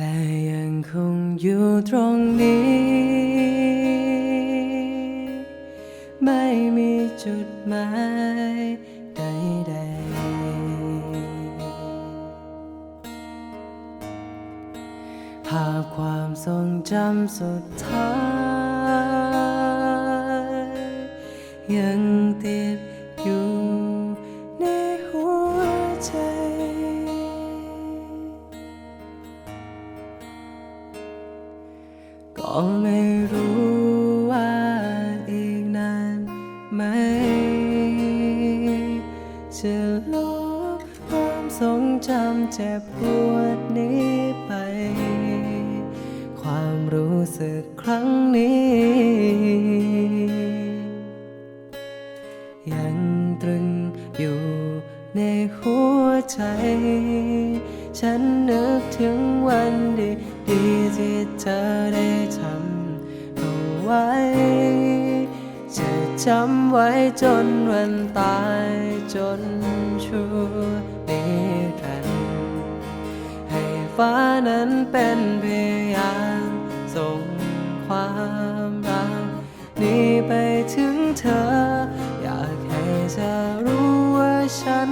และยังคงอยู่ตรงนี้ ไม่มีจุดหมายใดๆภาพความทรงจำสุดท้ายยัง ไม่รู้ว่าอีกนานไหม จะลบความทรงจำเจ็บปวดนี้ไป ความรู้สึกครั้งนี้ ยังตรึงอยู่ในหัวใจ ฉันนึกถึงวัน ดีที่เธอได้ทำเอาไว้ จะจำไว้จนวันตายจนชั่วนิรันดร์ให้ฟ้านั้นเป็นพยานส่งความรักนี้ไปถึงเธอ อยากให้เธอรู้ว่าฉัน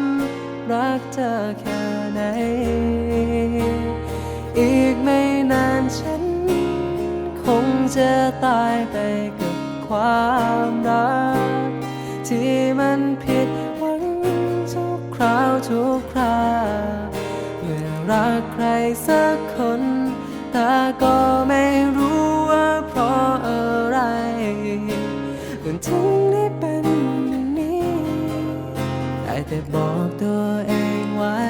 รักเธอแค่ไหนอีกไม่ จะตายไปกับความรัก ที่มันผิดหวังทุกคราวทุกคราเมื่อรักใครสักคน แต่ก็ไม่รู้ว่าเพราะอะไรมันถึงได้เป็นอย่างนี้ได้แต่บอกตัวเองไว้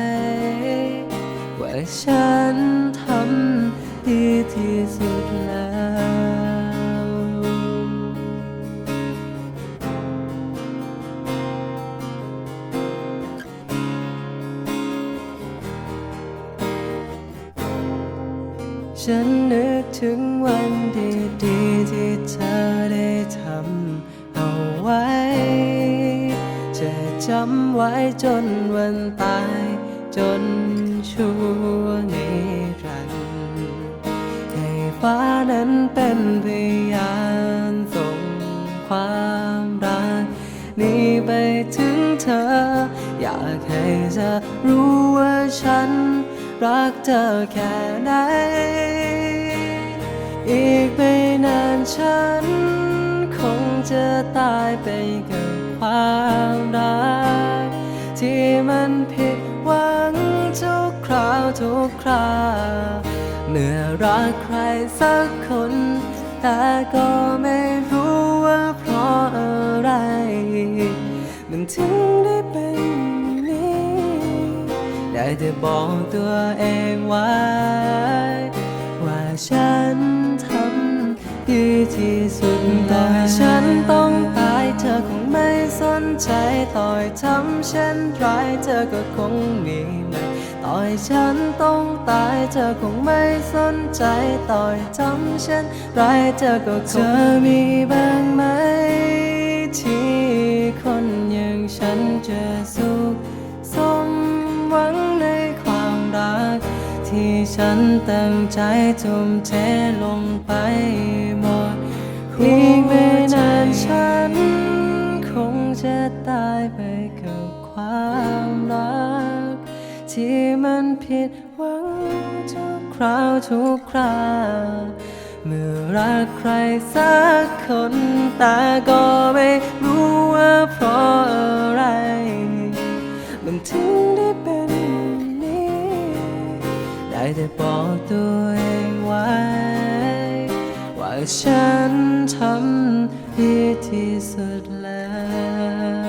ว่าฉันทำดีที่สุดแล้ว ฉันนึกถึงวันดีๆที่เธอได้ทำเอาไว้ จะจำไว้จนวันตาย จนชั่วนิรันดร์ให้ฟ้านั้นเป็นพยานส่งความรักนี้ไปถึงเธอ อยากให้เธอรู้ว่าฉันรักเธอแค่ไหน อีกไม่นานฉัน คงจะตายไปกับความรักที่มันผิดหวังทุกคราวทุกคราเมื่อรักใครสักคน แต่ก็ไม่รู้ว่าเพราะอะไร มันถึงได้เป็นนี้ ได้แต่บอกตัวเองไว้ว่าฉัน ดีที่สุดต่อให้ฉันต้องตายเธอคงไม่สนใจต่อยทำเช่นไรเธอก็คงมีมันต่อยฉันต้องตายเธอคงไม่สนใจต่อยทำเช่นไรเธอก็คงเธอมีบ้างไหมที่คนอย่างฉันจะสุขส ฉันตั้งใจทุ่มเทลงไปหมดอีกไม่นานฉัน คงจะตายไปกับความรัก ที่มันผิดหวังทุกคราวทุกคราเมื่อรักใครสักคนแต่ก็ไม่รู้ว่าเพราะอะไร มันถึงได้เป็น แต่บอกตัวเองไว้ ว่าฉันทำดีที่สุดแล้ว